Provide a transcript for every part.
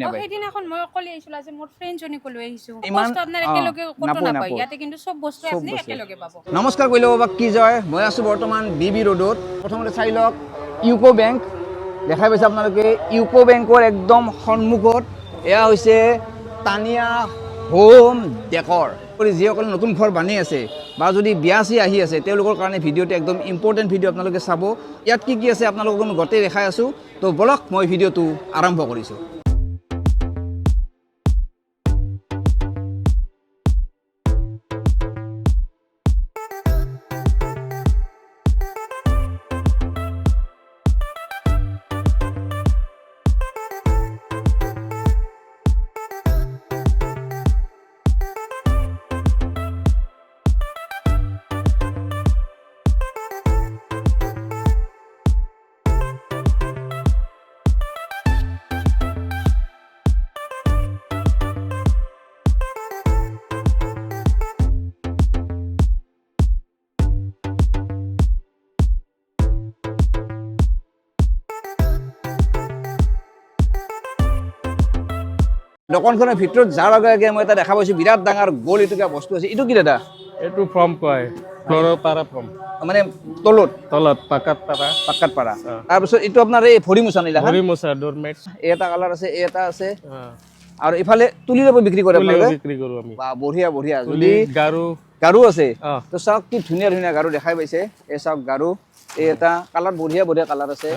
অ, নাপায় মই অকলে আহিছিলো আজি মোৰ ফ্ৰেণ্ডজনীকো লৈ আহিছো। বস্তু আপোনাৰ একেলগে ক'তো নাপায়, নাপায় নাপায়। ইয়াতে কিন্তু চব বস্তু আপুনি একেলগে পাব। নমস্কাৰ কৰি ল'ব কি জয়? মই আছোঁ বৰ্তমান বি বি ৰোডত। প্ৰথমতে চাই লওক ইউকো বেংক। দেখাই পাইছে আপোনালোকে ইউকো বেংকৰ একদম সন্মুখত। এয়া হৈছে তানিয়া হোম ডেকৰ। কৰি যিসকলে নতুন ঘৰ বানি আছে বা যদি বিয়া চিয়া আহি আছে তেওঁলোকৰ কাৰণে ভিডিঅ'টো একদম ইম্পৰ্টেণ্ট ভিডিঅ' আপোনালোকে চাব। ইয়াত কি কি আছে আপোনালোকক মই গোটেই দেখাই আছোঁ। তো বলক মই ভিডিঅ'টো আৰম্ভ কৰিছোঁ। দোকানখনৰ ভিতৰত যাৰ লগে লগে মই এটা দেখা পাইছোঁ বিৰাট ডাঙৰ গ'ল এইটো কিবা বস্তু আছে। এইটো কি দাদা? এইটো ফৰ্ম কয় ফ্ল'ৰৰ পাৰা ফৰ্ম মানে তলত? তলত পাকাত পাৰা পাক্কাত পাৰা তাৰপিছত এইটো আপোনাৰ এই ভৰি মোচা নিলা ভৰি মোচা ডোৰমেট এটা কালাৰ আছে এটা আছে। আৰু ইফালে তুলি ল'ব বিক্ৰী কৰে বিক্ৰী কৰোঁ আমি। বা বঢ়িয়া বঢ়িয়া। যদি গাৰু। গাৰু আছে তো চাওক কি ধুনীয়া ধুনীয়া গাৰু দেখাই পাইছে। এই চাওক গাৰু এই এটা কালাৰ বঢ়িয়া বঢ়িয়া কালাৰ আছে।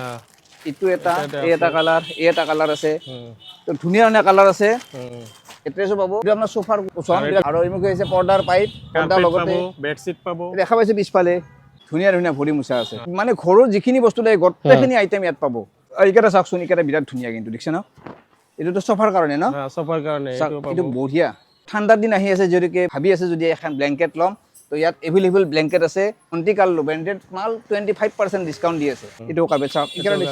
ইটো এটা এই এটা কালাৰ এই এটা কালাৰ আছে। তো ধুনীয়া ধুনীয়া কালাৰ আছে। উম। এড্ৰেছো পাব। এইটো আপোনাৰ সোফাৰ কুচন আৰু এইমুখে হৈছে পৰ্দাৰ পাইপ। পৰ্দাৰ লগতে বেডশ্বীট পাব। দেখা পাইছে পিছফালে। ধুনীয়া ধুনীয়া ভৰি মোচা আছে। মানে ঘৰৰ যিখিনি বস্তু লাগে গোটেইখিনি আইটেম ইয়াত পাব। আৰু এইকেইটা চাওকচোন এইকেইটা বিৰাট ধুনীয়া কিন্তু দেখিছে ন? এইটোতো চফাৰ কাৰণে ন? চফাৰ কাৰণে এইটো বঢ়িয়া। ঠাণ্ডাৰ দিন আহি আছে যদিকে ভাবি আছে যদি এখন ব্লেংকেট ল'ম। তো ইয়াত এভেইলেবল ব্লেংকেট আছে অন্তিকাল ব্ৰেণ্ডেড মাল টুৱেণ্টি ফাইভ পাৰ্চেণ্ট ডিছকাউণ্ট দি আছে। এইটো কাৰ্পেট চাওক এইকেইটা ন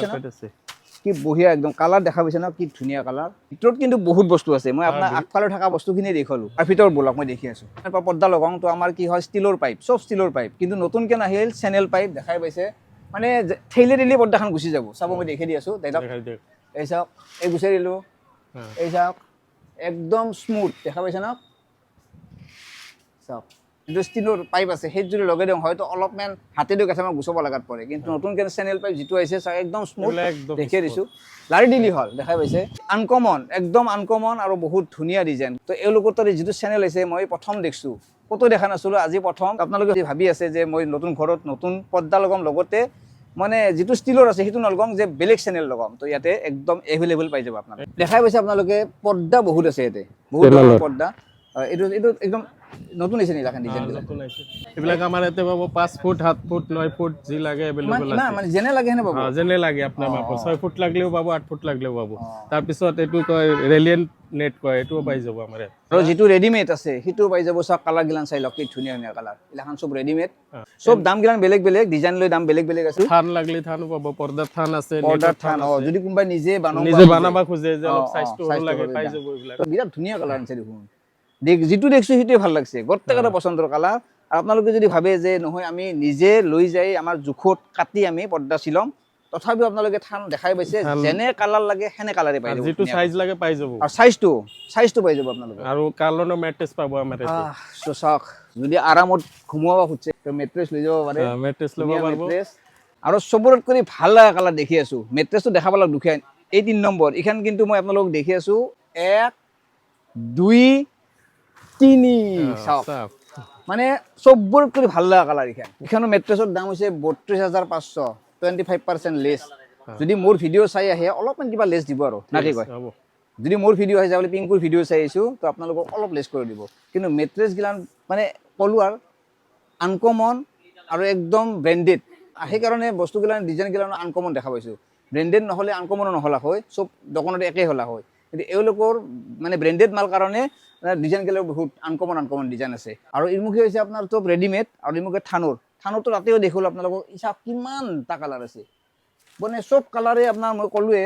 কি বঢ়িয়া একদম কালাৰ দেখা পাইছে ন কি ধুনীয়া কালাৰ ভিতৰত কিন্তু বহুত বস্তু আছে। মই আপোনাৰ আগফালে থকা বস্তুখিনি দেখুৱালোঁ। আৰু ভিতৰত ব'লক মই দেখি আছোঁ। তাৰ পৰা পৰ্দা লগাওঁ তো আমাৰ কি হয় ষ্টীলৰ পাইপ চব ষ্টীলৰ পাইপ কিন্তু নতুনকৈ নাহিল চেনেল পাইপ দেখাই পাইছে। মানে ঠেলি ঠেলি পৰ্দাখন গুচি যাব। চাব মই দেখি দি আছোঁ। দেউতাক এই চাওক এই গুচাই দিলোঁ এই চাওক একদম স্মুথ দেখা পাইছে ন? চাওক। ষ্টীলৰ পাইপ আছে সেইটো যদি লগাই দিওঁ। হয়তো অলপমান হাতেদি কেইটামান গুচাব লগাত পৰে। কিন্তু নতুনকৈ চেনেল পাইপ যিটো আহিছে একদম স্মুথ দেখিয়ে দিছোঁ। লাৰি দিলি হ'ল দেখাই পাইছে। আনকমন একদম আনকমন আৰু বহুত ধুনীয়া ডিজাইন তো এওঁলোকৰ তাতে যিটো চেনেল আছে মই প্ৰথম দেখিছোঁ। ক'তো দেখা নাছিলোঁ আজি প্ৰথম। আপোনালোকে যদি ভাবি আছে যে মই নতুন ঘৰত নতুন পৰ্দা লগাম লগতে মানে যিটো ষ্টীলৰ আছে সেইটো নলগাম যে বেলেগ চেনেল লগাম। তো ইয়াতে একদম এভেইলেবল পাই যাব আপোনালোকে। দেখাই পাইছে আপোনালোকে পৰ্দা বহুত আছে ইয়াতে। বহুত। পৰ্দা এইটো এইটো একদম নতুন হৈছে নেকি এখন অ, নতুন আহিছে এইবিলাক আমাৰ ইয়াতে পাব পাঁচ ফুট সাত ফুট নয় ফুট যি লাগে এভেইলেবল ইমান আছে। মানে যেনে লাগে পাব? অ, যেনে লাগে আপোনাৰ পাব ছয় ফুট লাগলেও পাব আঠ ফুট লাগলেও পাব। তাৰপিছত এইটো কয় ৰেলিয়েণ্ট নেট কয় এইটোও পাই যাব আমাৰ। আৰু যিটো ৰেডিমেড আছে সেইটোও পাই যাব। চাওক কালাৰ গিলান চাই লওক কি ধুনীয়া ধুনীয়া কালাৰ এইগিলাখন চব ৰেডিমেড চব দাম গিলান বেলেগ বেলেগ ডিজাইন লৈ দাম বেলেগ বেলেগ আছে। থান লাগলে থানো পাব পৰ্দাৰ থান আছে নেটৰ থান অ যদি কোনোবাই নিজে বনাব নিজে বনাব খোজে যে অলপ size লাগে পাই যাব তো বিৰাট ধুনীয়া কালাৰ আনিছে দেখোন। দেখ যিটো দেখিছোঁ সেইটোৱে ভালো লাগিছে। গোটেইকেইটা পচন্দৰ কালাৰ আৰু আপোনালোকে যদি ভাবে যে নহয় আমি নিজে লৈ যাই আমাৰ জোখত কাটি আমি পৰ্দা চিলম তথাপিও আপোনালোকে থান দেখাই পাইছে যেনে কালাৰ লাগে সেনে কালাৰে পাই যাব যিটো। চাইজ লাগে পাই যাব। আৰু চাইজটো চাইজটো পাই যাব আপোনালোকে। আৰু কাৰ্লনৰ মেট্ৰেছ পাব আমাৰ ইয়াতে চাওক যদি আৰামত ঘুমাব খুজিছে তো মেট্ৰেছ লৈ যাব পাৰে। মেট্ৰেছ ল'ব পাৰিব। আৰু চবৰত কৰি ভালো লগা কালাৰ দেখি আছো। মেট্ৰেছটো দেখাব লাগে দুখীয়া এই তিনি নম্বৰ এইখন কিন্তু মই আপোনালোকক দেখি আছো। এক দুই চাওক। চাওক। মানে চববোৰত কৰি ভালো লগা কালাৰ এইখন। এইখনৰ মেট্ৰেছৰ দাম হৈছে বত্ৰিছ হাজাৰ পাঁচশো টুৱেণ্টি ফাইভ পাৰ্চেণ্ট লেছ যদি মোৰ ভিডিঅ' চাই আহে অলপমান কিবা লেছ দিব আৰু না কি কয় যদি মোৰ ভিডিঅ' আহিছে বোলে পিংকুৰ ভিডিঅ' চাই আহিছোঁ তো আপোনালোকক অলপ লেছ কৰি দিব। কিন্তু মেট্ৰেছগিলান মানে ক'লো আৰু আনকমন আৰু একদম ব্ৰেণ্ডেড সেইকাৰণে বস্তুগিলান ডিজাইনগিলান আনকমন দেখা পাইছোঁ। ব্ৰেণ্ডেড নহ'লে আনকমনো নহ'লা হয় চব দোকানতে একেই হ'লা হয়। কিন্তু এওঁলোকৰ মানে ব্ৰেণ্ডেড মাল কাৰণে ডিজাইনগিলাৰ বহুত আনকমন আনকমন ডিজাইন আছে। আৰু ইমুখে হৈছে আপোনাৰ চব ৰেডিমেড আৰু ইমুখে থানৰ। থানৰটো তাতেও দেখিলোঁ আপোনালোকক ইচাপ কিমানটা কালাৰ আছে। মানে চব কালাৰে আপোনাৰ মই ক'লোৱে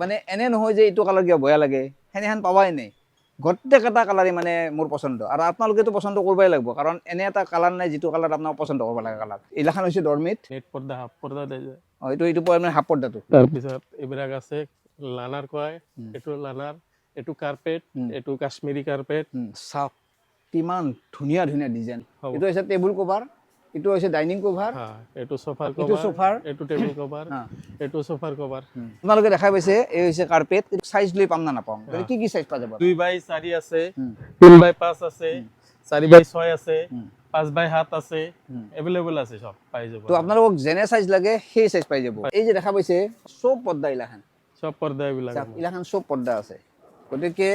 মানে এনে নহয় যে এইটো কালাৰ কিয় বেয়া লাগে সেনেহেন পাবাই নাই। গোটেইকেইটা কালাৰে মানে মোৰ পচন্দ। আৰু আপোনালোকেতো পচন্দ কৰিবই লাগিব কাৰণ এনে এটা কালাৰ নাই যিটো কালাৰ আপোনাক পচন্দ কৰিব লাগে কালাৰ এইগিলাখন হৈছে ডৰমিট পৰ্দা হাফ পৰ্দা অঁ এইটো এইটো মানে হাফ পৰ্দাটো। তাৰপিছত এইবিলাক আছে লানাৰ কয়। এইটো লানাৰ এইটো কাৰ্পেট উম। এইটো কাশ্মীৰী চাওক কিমান ধুনীয়া ধুনীয়া ডিজাইন। এইটো হৈছে টেবুল কভাৰ এইটো হৈছে ডাইনিং কভাৰ এইটো চফাৰ এইটো চোফাৰ এইটো টেবুল কভাৰ। এইটো চফাৰ কভাৰ আপোনালোকে দেখা পাইছে এই হৈছে কাৰ্পেট চাইজ লৈ পাম না নাপাম। কি কি চাইজ পোৱা যাব দুই বাই চাৰি আছে উম, বাই পাঁচ আছে চাৰি বাই ছয় আছে। পাঁচ বাই সাত আছে। এভেইলেবল আছে চব পাই যাব তো আপোনালোকক যেনে চাইজ লাগে সেই চাইজ পাই যাব এই যে দেখা পাইছে চব পৰ্দা ইলাখান পৰ্দা এইবিলাক চাওক, ইলাখান চব পৰ্দা আছে। গতিকে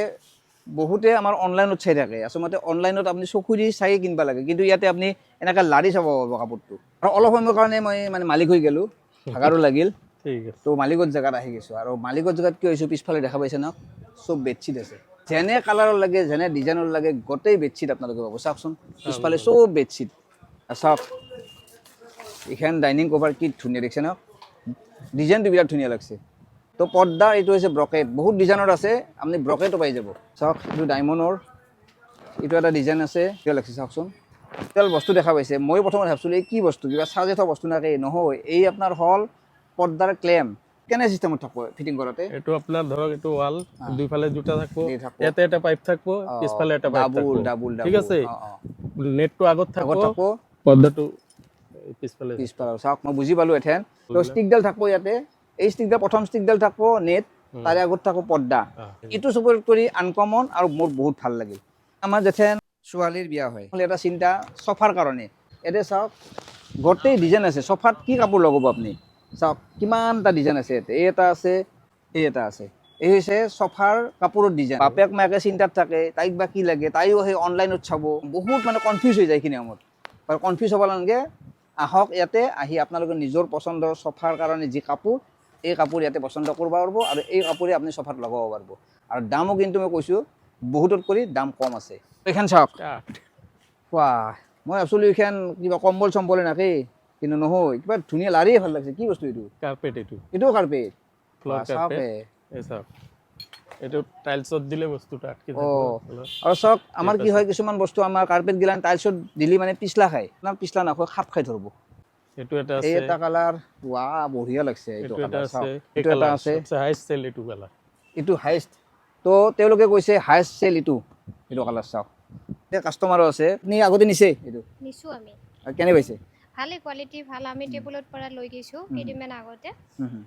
বহুতে আমাৰ অনলাইনত চাই থাকে। আচলতে অনলাইনত আপুনি চকু দি চাই কিনিব লাগে। কিন্তু ইয়াতে আপুনি এনেকৈ লাৰি চাব পাৰিব কাপোৰটো। আৰু অলপ সময়ৰ কাৰণে মই মানে মালিক হৈ গ'লোঁ। ভাগাৰো লাগিল। তো মালিকত জেগাত আহি গৈছোঁ। আৰু মালিকত জেগাত কি হৈছোঁ পিছফালে দেখা পাইছে ন? চব বেডশ্বীট আছে। যেনে কালাৰৰ লাগে যেনে ডিজাইনৰ লাগে গোটেই বেডশ্বীট আপোনালোকে পাব। চাওকচোন পিছফালে চব বেডশ্বীট চাওক। এইখন ডাইনিং কভাৰ কি ধুনীয়া দেখিছে ন? ডিজাইনটো বিৰাট ধুনীয়া লাগছে। তো পৰ্দা এইটো হৈছে ব্ৰকেট। বহুত ডিজাইনৰ আছে আপুনি ব্ৰকেটো পাই যাব। চাওক এইটো ডায়মণ্ডৰ এইটো এটা ডিজাইন আছে কিয় লাগিছে চাওকচোন। এডাল বস্তু দেখা পাইছে। মই প্ৰথমত ভাবিছিলোঁ এই কি বস্তু? কিবা চাৰ্জে থোৱা বস্তু নাকে নহয়। এই আপোনাৰ হ'ল পৰ্দাৰ ক্লেম। কেনে চিষ্টেমত থাকিব ফিটিং কৰোঁতে? এইটো আপোনাৰ ধৰক এইটো ৱাল দুইফালে দুটা থাকিব ইয়াতে এটা পাইপ থাকিব পিছফালে এটা পাইপ ডাবুল ডাবুল ঠিক আছে? নেটটো আগত থাকিব পৰ্দাটো পিছফালে। পিছফালে। চাওক মই বুজি পালোঁ এথেন। তো ষ্টিকডাল থাকিব ইয়াতে। এই ষ্টিকডাল প্ৰথম ষ্টিকডাল থাকিব নেট তাৰে আগত থাকিব পৰ্দা। এইটো চবত কৰি আনকমন আৰু মোৰ বহুত ভালো লাগিল। আমাৰ যেথেন ছোৱালীৰ বিয়া হয় এটা চিন্তা চফাৰ কাৰণে। ইয়াতে চাওক গোটেই ডিজাইন আছে। চফাত কি কাপোৰ লগাব আপুনি? চাওক কিমানটা ডিজাইন আছে ইয়াতে? এই এটা আছে এই এটা আছে। এই হৈছে চফাৰ কাপোৰৰ ডিজাইন বাপেক মাকে চিন্তাত থাকে তাইক বা কি লাগে? তাইও সেই অনলাইনত চাব। বহুত মানে কনফিউজ হৈ যায় এইখিনি সময়ত আৰু কনফিউজ হ'ব নালাগে। আহক ইয়াতে আহি আপোনালোকে নিজৰ পচন্দৰ চফাৰ কাৰণে যি কাপোৰ এই কাপোৰ ইয়াতে পচন্দ কৰিব পাৰিব আৰু এই কাপোৰে আপুনি চফাত লগাব পাৰিব। আৰু দামো কিন্তু মই কৈছোঁ বহুতত কৰি দাম কম আছে। এইখন চাওক. বাহ মই ভাবিছিলোঁ এইখন কিবা কম্বল চম্বলে নাকেই কিন্তু নহয় কিবা ধুনীয়া লাৰিয়ে ভালো লাগিছে। কি বস্তু এইটো? কাৰ্পেট এইটো। এইটোও কাৰ্পেট এইটো টাইলছত দিলে বস্তুটো আটকি আৰু চাওক আমাৰ কি হয় কিছুমান বস্তু আমাৰ কাৰ্পেট গিলান টাইলছত দিলি মানে পিছলা খায়। আপোনাৰ পিছলা নাখায় খাপ খাই ধৰিব। এইটো এটা আছে। এটা কালাৰ ৱা বঢ়িয়া লাগছে এইটো এটা আছে। এইটো এটা আছে। হাইষ্ট চেল এইটো কালাৰ এইটো হাইষ্ট তো তেওঁলোকে কৈছে হাইষ্ট চেল এইটো এইটো কালাৰ চাওক। এতিয়া কাষ্টমাৰো আছে। আপুনি আগতে নিছে এইটো? নিছোঁ আমি। কেনে পাইছে? ভালে কোৱালিটি ভালো। আমি টেবুলত পৰা লৈ গৈছোঁ কেইদিনমান আগতে। হুম, হুম,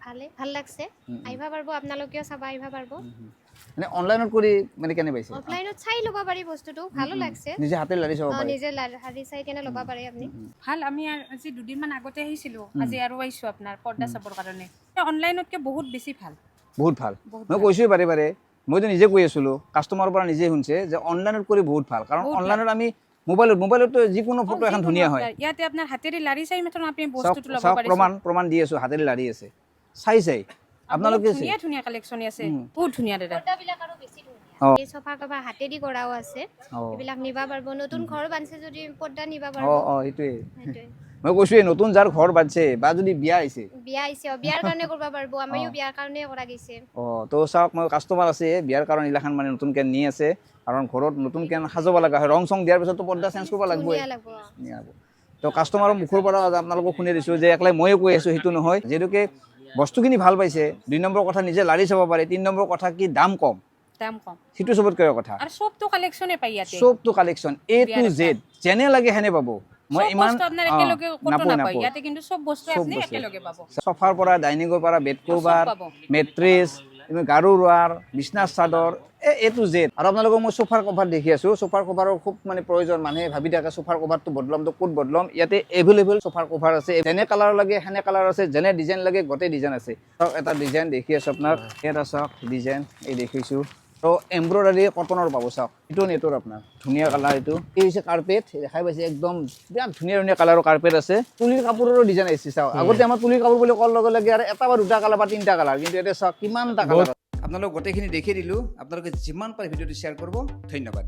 ভালে ভালো লাগছে। আহিব পাৰিব আপোনালোকেও চাব আহিব পাৰিব। মানে অনলাইনত কৰি মানে কেনে পাইছে? অফলাইনত চাই ল'ব পাৰি বস্তুটো ভালো লাগছে। নিজে হাতে লাৰি চাব পাৰে। নিজে লা- চাই কেনে ল'ব পাৰে আপুনি। ভালো আমি আজি দুদিনমান আগতে আহিছিলোঁ। আজি আৰু আহিছোঁ আপোনাৰ পৰ্দা চাবৰ কাৰণে। অনলাইনতকৈ বহুত বেছি ভালো। বহুত ভালো। মই কৈছোঁৱে বাৰে বাৰে মইতো নিজে কৈ আছিলোঁ কাষ্টমাৰৰ পৰা নিজে শুনছে যে অনলাইনত কৰি বহুত ভালো। কাৰণ অনলাইনত আমি মোবাইলত মোবাইলতো যিকোনো ফটো এখন ধুনীয়া হয়। ইয়াতে আপোনাৰ হাতেৰে লাৰি চাই মাত্ৰ আপুনি বস্তুটো ল'ব পাৰিছে। প্ৰমাণ প্ৰমাণ দি আছোঁ হাতেৰে লাৰি আছে। চাই চাই। আপোনালোকে। ধুনীয়া ধুনীয়া কালেকশ্যন আছে। বহুত ধুনীয়া দাদা। পৰ্দাবিলাক আৰু বেছি ধুনীয়া। অঁ। এই চফা কভাৰ হাতেদি কৰাও আছে। এইবিলাক নিব পাৰিব। নতুন ঘৰ বান্ধিছে যদি পৰ্দা নিব পাৰিব। অঁ অঁ সেইটোৱে। মই কৈছোঁৱে নতুন যাৰ ঘৰ বান্ধছে বা যদি বিয়া আহিছে। বিয়া আহিছে বিয়াৰ কাৰণে কৰিব পাৰিব। আমিও বিয়াৰ কাৰণে কৰা গৈছে। অঁ তো চাওক মই কাষ্টমাৰ আছে বিয়াৰ কাৰণে এইগিলাখান মানে নতুনকৈ নি আছে। কাৰণ ঘৰত নতুনকৈ সাজাব লগা হয়। ৰং চং দিয়াৰ পিছততো পৰ্দা চেঞ্জ কৰিব লাগিবই। তো কাষ্টমাৰৰ মুখৰ পৰা আপোনালোকক শুনি দিছোঁ যে একলাই ময়ে কৈ আছোঁ সেইটো নহয়। যিহেতুকে বস্তুখিনি ভালো পাইছে দুই নম্বৰ কথা নিজে লাৰি চাব পাৰে তিনি নম্বৰ কথা কি দাম কম। দাম কম। সেইটো চবতকৈ কথা। আৰু চবটো কালেকশ্যনে পাই ইয়াতে। চবটো কালেকশ্যন এ টু জেড যেনে লাগে সেনে পাব। মই ইমান ইয়াতে কিন্তু চব বস্তু আপুনি একেলগে পাব। চফাৰ পৰা ডাইনিঙৰ পৰা বেড কভাৰ পাব। মেট্ৰেছ গাৰু ৰোৱাৰ বিছনাৰ চাদৰ এ টু জেড আৰু আপোনালোকক মই চোফাৰ কভাৰ দেখি আছোঁ। চোফাৰ কভাৰৰ খুব মানে প্ৰয়োজন মানুহে ভাবি থাকে চোফাৰ কভাৰটো বদলামটো ক'ত বদলাম। ইয়াতে এভেইলেবল চোফাৰ কভাৰ আছে। যেনে কালাৰ লাগে সেনে কালাৰ আছে। যেনে ডিজাইন লাগে গোটেই ডিজাইন আছে। চাওক এটা ডিজাইন দেখি আছোঁ আপোনাৰ। ইয়াত চাওক ডিজাইন এই দেখিছোঁ। তো এমব্ৰইডাৰী কটনৰ পাব চাওক। এইটো নেটৰ আপোনাৰ? ধুনীয়া কালাৰ এইটো। এই হৈছে কাৰ্পেট দেখাই পাইছে একদম বিৰাট ধুনীয়া ধুনীয়া কালাৰৰ কাৰ্পেট আছে। তুলিৰ কাপোৰৰো ডিজাইন আহিছে চাওক। আগতে আমাৰ তুলিৰ কাপোৰ বুলি কোৱাৰ লগে লগে আৰু এটা বা দুটা কালাৰ বা তিনিটা কালাৰ কিন্তু এতিয়া চাওক কিমানটা কালাৰ আপোনালোক গোটেইখিনি দেখি দিলোঁ। আপোনালোকে যিমান পাৰে ভিডিঅ'টো শ্বেয়াৰ কৰিব। ধন্যবাদ।